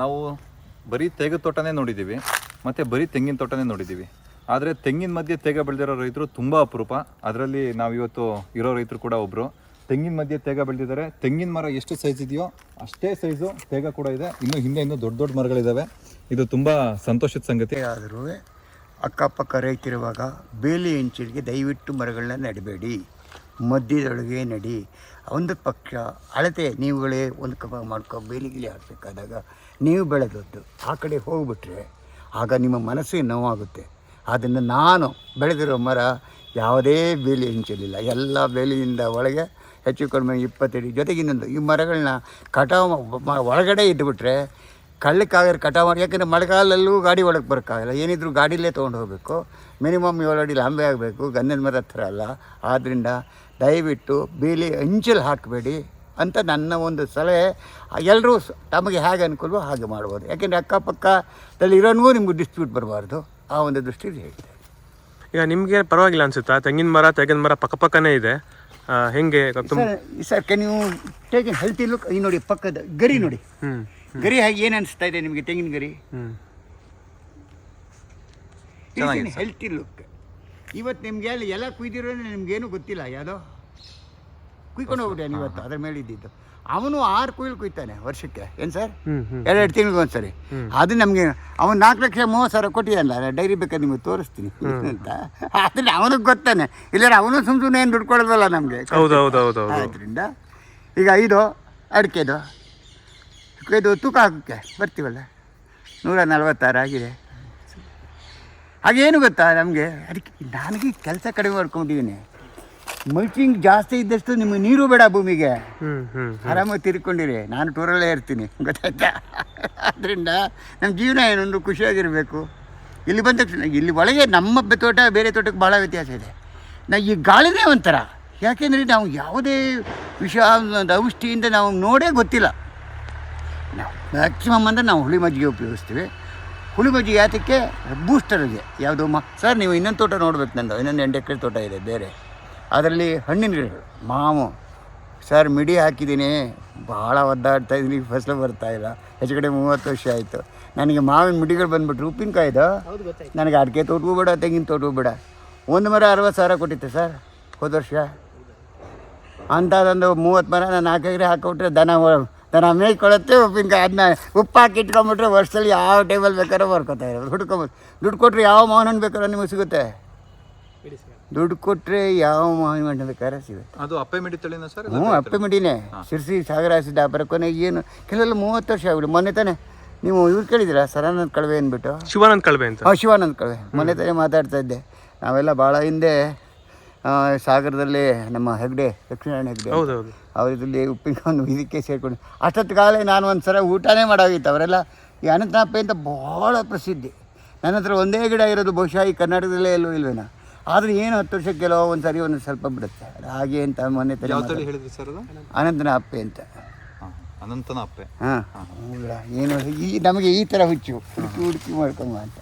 ನಾವು ಬರೀ ತೇಗ ತೋಟನೇ ನೋಡಿದ್ದೀವಿ, ಮತ್ತು ಬರೀ ತೆಂಗಿನ ತೋಟನೇ ನೋಡಿದ್ದೀವಿ. ಆದರೆ ತೆಂಗಿನ ಮಧ್ಯೆ ತೇಗ ಬೆಳೆದಿರೋ ರೈತರು ತುಂಬ ಅಪರೂಪ. ಅದರಲ್ಲಿ ನಾವು ಇವತ್ತು ಇರೋ ರೈತರು ಕೂಡ ಒಬ್ಬರು ತೆಂಗಿನ ಮಧ್ಯೆ ತೇಗ ಬೆಳೆದಿದ್ದಾರೆ. ತೆಂಗಿನ ಮರ ಎಷ್ಟು ಸೈಜ್ ಇದೆಯೋ ಅಷ್ಟೇ ಸೈಜು ತೇಗ ಕೂಡ ಇದೆ. ಇನ್ನು ಹಿಂದೆ ಇನ್ನೂ ದೊಡ್ಡ ದೊಡ್ಡ ಮರಗಳಿದ್ದಾವೆ ಇದು ತುಂಬ ಸಂತೋಷದ ಸಂಗತಿ. ಆದರೂ ಅಕ್ಕಪಕ್ಕ ರೈತರಿರುವಾಗ ಬೇಲಿ ಹೆಂಚಿಗೆ ದಯವಿಟ್ಟು ಮರಗಳನ್ನ ನೆಡಬೇಡಿ. ಮಧ್ಯದೊಳಗೆ ನಡಿ. ಒಂದು ಪಕ್ಷ ಅಳತೆ ನೀವುಗಳೇ ಒಂದು ಕಪ ಮಾಡ್ಕೊ ಬೇಲಿ ಗಿಲಿ ಹಾಕಬೇಕಾದಾಗ ನೀವು ಬೆಳೆದದ್ದು. ಆ ಕಡೆ ಹೋಗ್ಬಿಟ್ರೆ ಆಗ ನಿಮ್ಮ ಮನಸ್ಸಿಗೆ ನೋವಾಗುತ್ತೆ. ಅದನ್ನು ನಾನು ಬೆಳೆದಿರೋ ಮರ ಯಾವುದೇ ಬೇಲಿ ಹೆಂಚಲಿಲ್ಲ. ಎಲ್ಲ ಬೇಲಿಯಿಂದ ಒಳಗೆ ಹೆಚ್ಚು ಕಡಿಮೆ ಇಪ್ಪತ್ತಡಿ ಜೊತೆಗೆ ಇನ್ನೊಂದು ಈ ಮರಗಳನ್ನ ಕಟಾವು ಒಳಗಡೆ ಇದ್ದುಬಿಟ್ರೆ ಕಳ್ಳಕ್ಕಾಗರೆ ಕಟಾವು ಮಾಡಿ ಯಾಕಂದರೆ ಮಳೆಗಾಲದಲ್ಲೂ ಗಾಡಿ ಒಳಗೆ ಬರೋಕ್ಕಾಗಲ್ಲ. ಏನಿದ್ರೂ ಗಾಡಿಲೇ ತೊಗೊಂಡು ಹೋಗಬೇಕು. ಮಿನಿಮಮ್ ಏಳು ಅಡಿ ಲಾಂಬೆ ಆಗಬೇಕು ಗಂಧದ ಮರ ಹತ್ರ ಅಲ್ಲ. ಆದ್ದರಿಂದ ದಯವಿಟ್ಟು ಬೇಲಿ ಅಂಚಲ್ಲಿ ಹಾಕಬೇಡಿ ಅಂತ ನನ್ನ ಒಂದು ಸಲಹೆ. ಎಲ್ಲರೂ ತಮಗೆ ಹೇಗೆ ಅನುಕೂಲವೋ ಹಾಗೆ ಮಾಡ್ಬೋದು. ಯಾಕೆಂದರೆ ಅಕ್ಕಪಕ್ಕದಲ್ಲಿ ಇರೋನಿಗೂ ನಿಮ್ಗೆ ಡಿಸ್ಪ್ಯೂಟ್ ಬರಬಾರ್ದು. ಆ ಒಂದು ದೃಷ್ಟಿಯಲ್ಲಿ ಹೇಳ್ತೇನೆ. ಈಗ ನಿಮಗೆ ಪರವಾಗಿಲ್ಲ ಅನಿಸುತ್ತಾ? ತೆಂಗಿನ ಮರ ತೆಂಗಿನ ಮರ ಪಕ್ಕಪಕ್ಕನೇ ಇದೆ. ಹೆಂಗೆ? Sir can can you take an healthy look ಈ ನೋಡಿ ಪಕ್ಕದ ಗರಿ ನೋಡಿ. ಹ್ಮ್. ಗರಿ ಹಾಗೆ ಏನು ಅನಿಸ್ತಾ ಇದೆ ನಿಮಗೆ ತೆಂಗಿನ ಗರಿ? ಹೆಲ್ತಿ ಲುಕ್ ಇವತ್ತು ನಿಮ್ಗೆ ಅಲ್ಲಿ ಎಲ್ಲ ಕುಯ್ದಿರೋ ನಿಮ್ಗೇನು ಗೊತ್ತಿಲ್ಲ ಯಾವುದೋ? ಕುಯ್ಕೊಂಡು ಹೋಗ್ಬಿಟ್ಟೆ ಇವತ್ತು ಅದ್ರ ಮೇಲೆ ಇದ್ದಿದ್ದು. ಅವನು ಆರು ಕುಯ್ಲು ಕುಯ್ತಾನೆ ವರ್ಷಕ್ಕೆ ಏನ್ ಸರ್? ತಿಂಗಳು ಎರಡು ತಿಂಗಳಿಗೆ ಒಂದ್ಸರಿ. ಅದು ನಮಗೆ ಅವನು ನಾಲ್ಕು ಲಕ್ಷ ಮೂವತ್ತು ಸಾವಿರ ಕೊಟ್ಟಿದ್ದಾನಲ್ಲ ಡೈರಿ ಬೇಕಾದ್ರೆ ನಿಮಗೆ ತೋರಿಸ್ತೀನಿ. ಅಂತ ಅದನ್ನ ಅವನಿಗೆ ಗೊತ್ತಾನೆ. ಇಲ್ಲ ಅವನು ಸುಮ್ಮ ಸುಮ್ಮನೆ ಏನು ದುಡ್ಡು ಕೊಡೋದಲ್ಲ ನಮಗೆ. ಹೌದು ಹೌದು ಹೌದು ಹೌದು ಆದ್ದರಿಂದ ಈಗ ಐದು ಅಡಿಕೆದು. ಇದು ತೂಕ ಹಾಕೋಕ್ಕೆ ಬರ್ತೀವಲ್ಲ? ನೂರ ನಲ್ವತ್ತಾರು ಆಗಿದೆ. ಹಾಗೇನು ಗೊತ್ತಾ ನಮಗೆ? ಅದಕ್ಕೆ ನನಗೆ ಕೆಲಸ ಕಡಿಮೆ ಮಾಡ್ಕೊಂಡಿದ್ದೀನಿ. ಮಲ್ಚಿಂಗ್ ಜಾಸ್ತಿ ಇದ್ದಷ್ಟು ನಿಮಗೆ ನೀರು ಬೇಡ ಭೂಮಿಗೆ. ಆರಾಮಾಗಿ ತಿರ್ಕೊಂಡಿರಿ. ನಾನು ಟೂರಲ್ಲೇ ಇರ್ತೀನಿ. ಗೊತ್ತಾಯ್ತಾ? ಆದ್ದರಿಂದ ನಮ್ಮ ಜೀವನ ಏನೊಂದು ಖುಷಿಯಾಗಿರಬೇಕು. ಇಲ್ಲಿ ಬಂದ ತಕ್ಷಣ ಇಲ್ಲಿ ಒಳಗೆ ನಮ್ಮ ತೋಟ ಬೇರೆ ತೋಟಕ್ಕೆ ಭಾಳ ವ್ಯತ್ಯಾಸ ಇದೆ. ನಾ ಈ ಗಾಳಿನೇ ಒಂಥರ. ಯಾಕೆಂದರೆ ನಾವು ಯಾವುದೇ ವಿಷ ಒಂದು ಔಷಧಿಯಿಂದ ನಾವು ನೋಡೇ ಗೊತ್ತಿಲ್ಲ. ನಾವು. ಮ್ಯಾಕ್ಸಿಮಮ್ ಅಂದರೆ ನಾವು ಹುಳಿ ಮಜ್ಜಿಗೆ ಉಪಯೋಗಿಸ್ತೀವಿ. ಹುಳಿ ಮಜ್ಜಿಗೆ ಯಾತಕ್ಕೆ? ಬೂಸ್ಟರ್ಗೆ ಯಾವುದು ಮ ಸರ್ ನೀವು ಇನ್ನೊಂದು ತೋಟ ನೋಡ್ಬೇಕು ನಂದು. ಇನ್ನೊಂದು ಎಂಟು ಎಕರೆ ತೋಟ ಇದೆ ಬೇರೆ. ಅದರಲ್ಲಿ ಹಣ್ಣಿನ ಗಿಡಗಳು ಮಾವು. ಸರ್ ಮಿಡಿ ಹಾಕಿದ್ದೀನಿ. ಭಾಳ ಒದ್ದಾಡ್ತಾ ಇದ್ದೀನಿ. ಫಸಲು ಬರ್ತಾ ಇಲ್ಲ. ಹೆಚ್ಚು ಕಡೆ ಮೂವತ್ತು ವರ್ಷ ಆಯಿತು. ನನಗೆ ಮಾವಿನ ಮಿಡಿಗಳು ಬಂದ್ಬಿಟ್ರು. ಉಪ್ಪಿನಕಾಯ್ದು. ನನಗೆ ಅಡಿಕೆ ತೋಟವೂ ಬೇಡ ತೆಂಗಿನ ತೋಟವೂ ಬೇಡ. ಒಂದು ಮರ ಅರವತ್ತು ಸಾವಿರ ಕೊಟ್ಟಿತ್ತು ಸರ್ ಹೋದ ವರ್ಷ. ಅಂಥದ್ದೊಂದು ಮೂವತ್ತು ಮರ ನಾನು ನಾಲ್ಕು ಎಕರೆ ಹಾಕಿಬಿಟ್ರೆ ದನ ಒ- ದನ ಮೇಯ್ಕೊಳ್ಳುತ್ತೆ ಉಪ್ಪಿನಕಾಯಿ ಅದನ್ನ ಉಪ್ಪು ಹಾಕಿ ಇಟ್ಕೊಂಬಿಟ್ರೆ ವರ್ಷದಲ್ಲಿ ಯಾವ ಟೇಬಲ್ ಬೇಕಾದ್ರೂ ಬರ್ಕೋತಾ ಇರೋದು. ಹುಡ್ಕೊಂಬೋದು ದುಡ್ಡು ಕೊಟ್ಟರೆ ಯಾವ ಮಾವಿನ ಹಣ್ಣು ಬೇಕಾದ್ರೂ ನಿಮಗೆ ಸಿಗುತ್ತೆ? ದುಡ್ಡು ಕೊಟ್ಟರೆ ಯಾವ ಮಾವಿನ ಹಣ್ಣು ಬೇಕಾದ್ರೆ ಸಿಗುತ್ತೆ. ಅದು ಅಪ್ಪೆ ಮಿಡಿ ತಳಿನ ಸರ್ ಹ್ಞೂ ಅಪ್ಪೆ ಮಿಡಿನೇ. ಶಿರ್ಸಿ ಸಾಗರ ಕೊನೆಗೆ ಏನು ಕೆಲವೆಲ್ಲ ಮೂವತ್ತು ವರ್ಷ ಆಗ್ಬಿಡಿ. ಮೊನ್ನೆ ತಾನೆ ನೀವು ಇವ್ರು ಕೇಳಿದ್ದೀರಾ ಸರಾನಂದ್ ಕಳವೆ ಅಂದ್ಬಿಟ್ಟು? ಶಿವಾನಂದ್ ಕಳವೆ ಅಂತ. ಹಾಂ ಶಿವಾನಂದ್ ಕಳವೆ. ಮೊನ್ನೆ ತಾನೇ ಮಾತಾಡ್ತಾ ಇದ್ದೆ. ನಾವೆಲ್ಲ ಭಾಳ ಹಿಂದೆ ಸಾಗರದಲ್ಲಿ ನಮ್ಮ ಹೆಗ್ಡೆ ಲಕ್ಷ್ಮೀನಾರಾಯಣ ಹೆಗ್ಡೆ ಹೌದು ಇದರಲ್ಲಿ ಅವರಿದ್ರಲ್ಲಿ ಉಪ್ಪಿನಕಾಯಿ ಇದಕ್ಕೆ ಸೇರಿಕೊಂಡು ಅಷ್ಟೊತ್ತು ಕಾಲ ನಾನು ಒಂದು ಸಲ ಊಟನೇ ಮಾಡೋಗಿತ್ತು. ಅವರೆಲ್ಲ ಈ ಅನಂತನಾಪೆ ಅಂತ ಭಾಳ ಪ್ರಸಿದ್ಧಿ. ನನ್ನ ಹತ್ರ ಒಂದೇ ಗಿಡ ಇರೋದು ಬಹುಶಃ ಈ ಕರ್ನಾಟಕದಲ್ಲೇ ಎಲ್ಲೂ ಇಲ್ವೇನೋ. ಆದರೆ ಏನು ಹತ್ತು ವರ್ಷಕ್ಕೆಲ್ಲೋ ಒಂದು ಸರಿ ಒಂದು ಸ್ವಲ್ಪ ಬಿಡುತ್ತೆ. ಹಾಗೆ ಅಂತ ಮೊನ್ನೆ ಹೇಳಿದ್ರಿ ಸರ್ ಅನಂತನ ಅಪ್ಪೆ ಅಂತ. ಹಾಂ ಅನಂತನ ಅಪ್ಪೆ ಹಾಂ. ಏನು ಈ ನಮಗೆ ಈ ಥರ ಹುಚ್ಚು. ಹುಡುಕಿ ಹುಡುಕಿ ಮಾಡ್ಕೊಂಬ ಅಂತ.